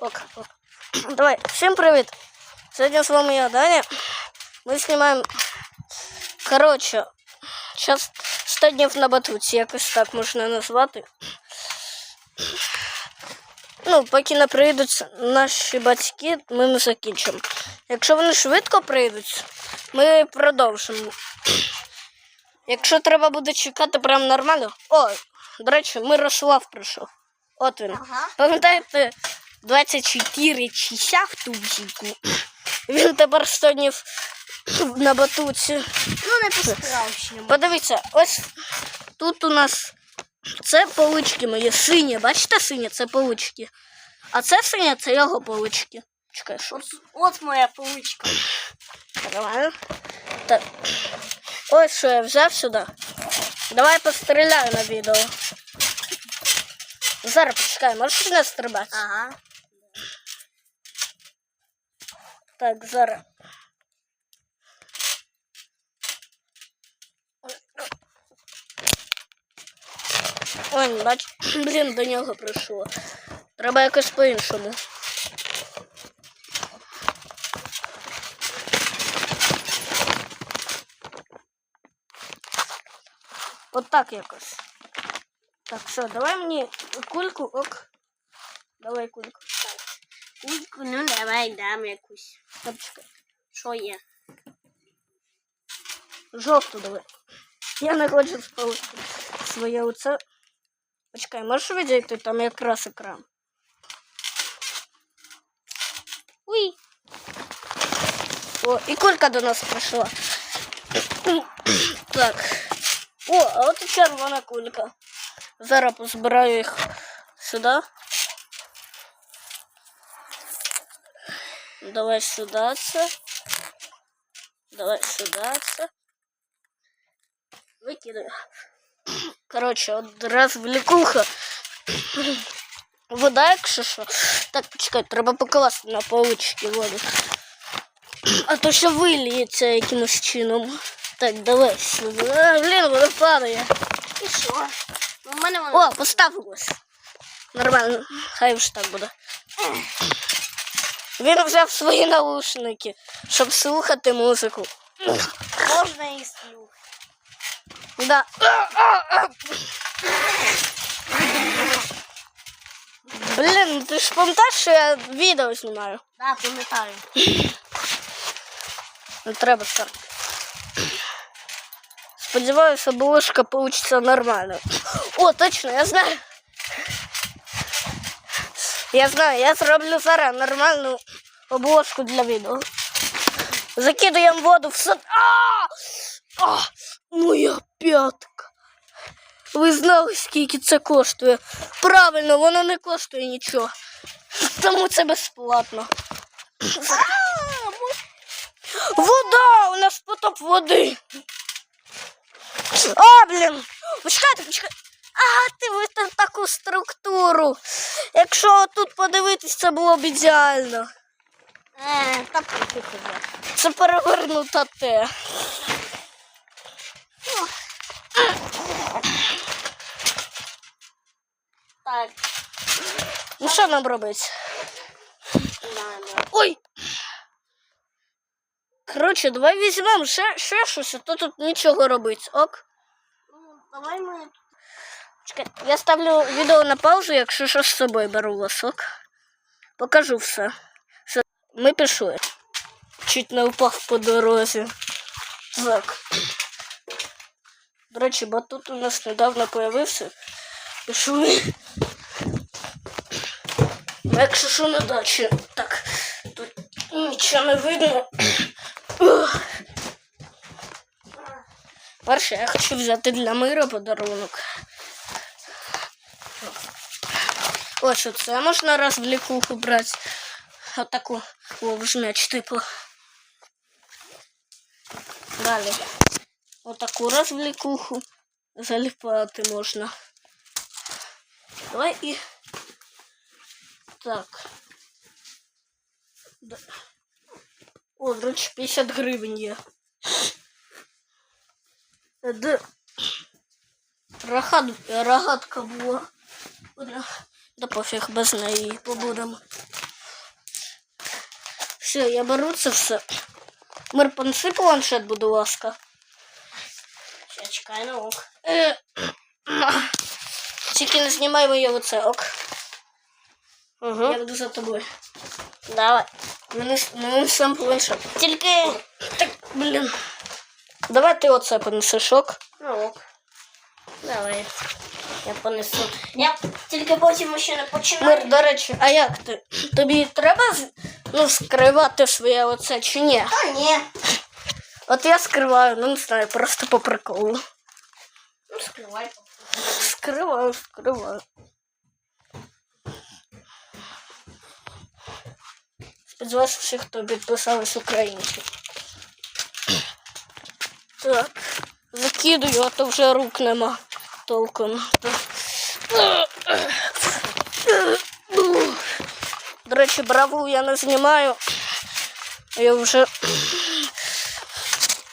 Ок, ок. Давай, всем привет! Сегодня с вами я, Даня. Мы снимаем... Короче, сейчас 100 днів на батуті, якось так можна назвати. Ну, поки не прийдуть наші батьки, ми не закінчимо. Якщо вони швидко прийдуть, ми продовжимо. Якщо треба буде чекати прям нормально. О, до речі, Мирослав прийшов. От він. Ага. Пам'ятаєте, 24 часа в тубзику. Він тепер 100 днів на батуті. Ну, не по-справжньому. Подивіться, ось тут у нас це полички мої сині. Бачите, сині це полички. А це синя це його полички. Чекай, що? От, от моя поличка. Нормально. Так. Ось що я взяв сюди. Давай постріляю на відео. Зараз почекай, можеш не стрибати? Ага. Так, зараз. Ой, бач, блін, до нього прийшло. Треба якось по-іншому. От так якось. Так, все, давай мені кульку, ок. Давай кульку. Кульку, ну давай дам якусь. Так, чекай. Що є? Жовту давай. Я не хочу спалити своє оце. Почекай, можеш відійти там якраз екран. Уй. О, і кулька до нас прийшла. Так. О, а от і червона кулька. Зараз позбираю їх сюди. Давай сюди це. Давай сюди це. Викидаю. Коротше, от раз влікуха. Вода, якщо що. Так, почекай, треба покласти на полички воду. А то що виліється якимось чином. Так, давай сюди. А, блін, вода падає. І що? Мене воно. О, поставилось. Нормально, хай вже так буде. Він взяв свої наушники, щоб слухати музику. Можна і слюх. Да. Блін, ти ж пам'ятаєш, що я відео знімаю? Да, пам'ятаю. Не треба так. Сподіваюся, обложка получится нормально. О, точно, я знаю. Я знаю, я зроблю зараз нормальну обложку для відео. Закидуємо воду в сад. А! А! Моя п'ятка. Ви знали, скільки це коштує? Правильно, воно не коштує нічого. Тому це безплатно. Вода! У нас потоп води. А, блін! Почекайте, почекайте. А, ти витер таку структуру. Якщо тут подивитись, це було б ідеально. Е, так. Це перевернута те. Так. Ну що нам робити? Ой! Коротше, давай візьмемо ще, ще щось, а то тут нічого робить. Ок. Ну, давай ми Чекай, я ставлю відео на паузу, якщо що з собою беру лосок. Покажу все. все. Ми пішли. Чуть не впав по дорозі. Так. До речі, батут у нас недавно появився. Пішли. Якщо що на дачі. Так, тут нічого не видно. Перше, я хочу взяти для мира подарунок. Ось оце можна розвлікуху брати. Отаку вовжмяч, типу. Далі. Отаку розвлікуху заліпати можна. Давай і. Так. Да. О, до речі, 50 гривень є. Е, Де? Рогат, рогатка була. Да пофіг, без неї побудемо. Все, я беру це все. Мир, понеси планшет, будь ласка. Ще чекай на ок. Е, Тільки не знімай моє оце, ок. Угу. Я буду за тобою. Давай. Мене, мене сам планшет. Тільки. Так, блін. Давай ти оце понесеш, ок. Ну ок. Давай. Я понесу. Я тільки потім ще не починаю. Мир, до речі, а як ти? Тобі треба ну, скривати своє оце чи ні? Та ні. От я скриваю, ну не знаю, просто по приколу. Ну, скривай. Скриваю, скриваю. Сподіваюся, всі, хто підписались українці. Так, закидую, а то вже рук нема толком. До речі, браву я не знімаю. Я вже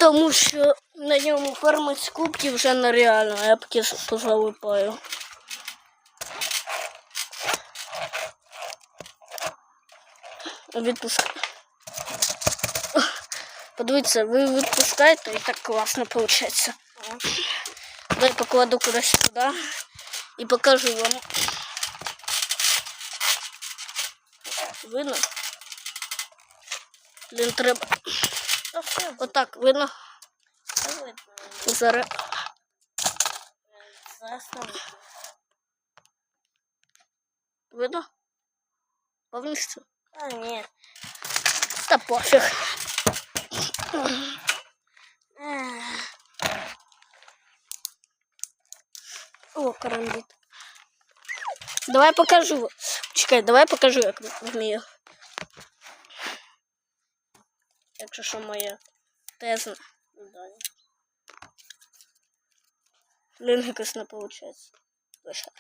тому що на ньому фармить кубки вже нереально, я поки позалипаю. Відпускай. Подивіться, ви відпускаєте і так класно виходить. Дай покладу кудись туди і покажу вам. Видно? Блін, треба. Та все, Отак, видно? все видно. Зараз. Заставити. Видно? Повністю. Та ні. Та пофіг. О, карамбіт. Давай покажу. Чекай, давай покажу, як вмію. Якщо що моє тезна. Далі. Блін, якось не виходить. Лише.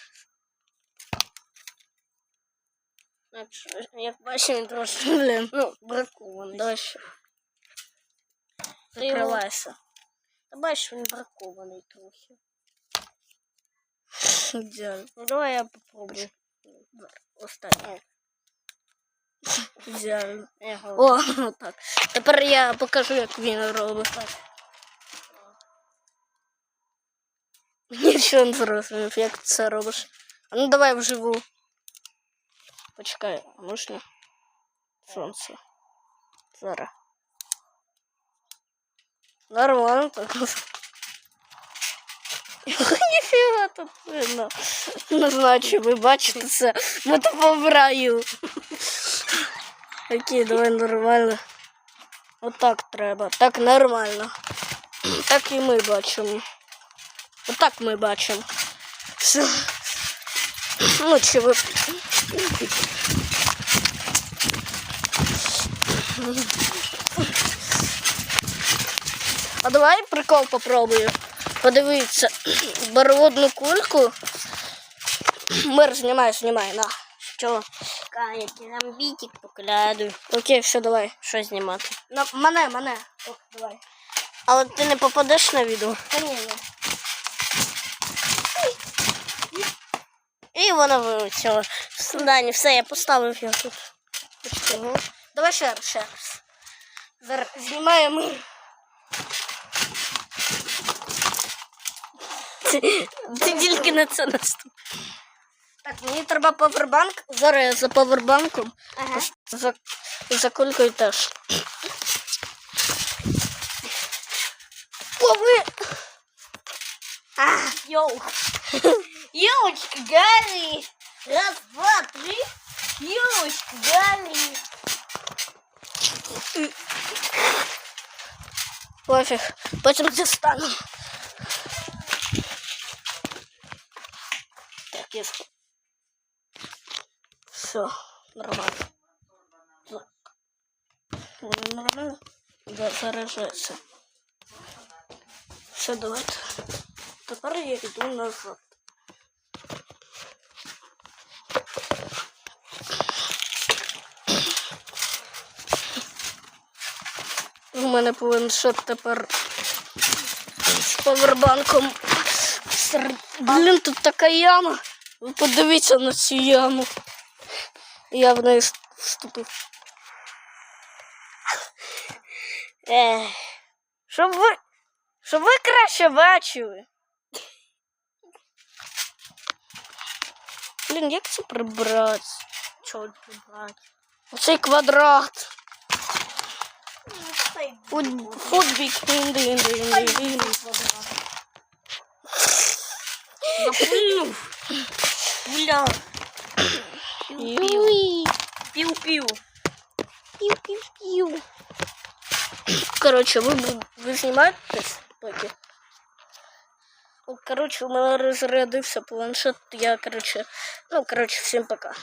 Якщо, як бачиш, він трошки, Блін. ну, бракований. Давай ще. Ти його- Закривайся. Та бачиш, він бракований трохи. Ідеально. Ну, давай я попробую. Останнє. Ідеально. Я його- О, так. Тепер я покажу, як він робить. Нічого не зрозумів, як ти це робиш. А ну давай вживу. Почекай, а можна? Сонце. Зараз. Нормально так. Ніфіга тут видно. Не знаю, чи ви бачите це. Ми тупо в. Окей, давай нормально. Отак треба. Так нормально. Так і ми бачимо. Отак ми бачимо. Все. Ну, чи ви. А давай прикол попробую. Подивіться. Беру одну кульку. Мир, знімай, знімай, на. Чекай, я там бітик покладу. Окей, все, давай. Що знімати? На, мене, мене. О, давай. Але ти не попадеш на відео. Та ні, ні. І воно вилетіло. Дані, все, я поставив його тут. Угу. Давай ще раз, ще раз. Знімаємо. Ти, тільки на це наступ. Так, мені треба павербанк. Зараз я за павербанком. Ага. За, за кулькою теж. Лови! А, йоу. Йоучка, Гаррі. Раз, два, три. Йоучка, Гаррі. Пофіг. Потім дістану. Так. Все, нормально. Нормально? Да, заражається. Все, давайте. Тепер я йду назад. У мене планшет тепер з павербанком. Сер- Блін, тут така яма. Ви подивіться на цю яму. Я в неї вс- вступив. Ех. Щоб ви, щоб ви краще бачили. Блін, як це прибрати? Чого прибрати? Оцей квадрат. Футбік. Запульнув. Бля. Юй. Пів-пів. Пів-пів-пів. Коротше, ви, б- ви знімаєтесь поки? О, Коротше, у мене розрядився планшет. Я, коротше, ну, коротше, всім пока.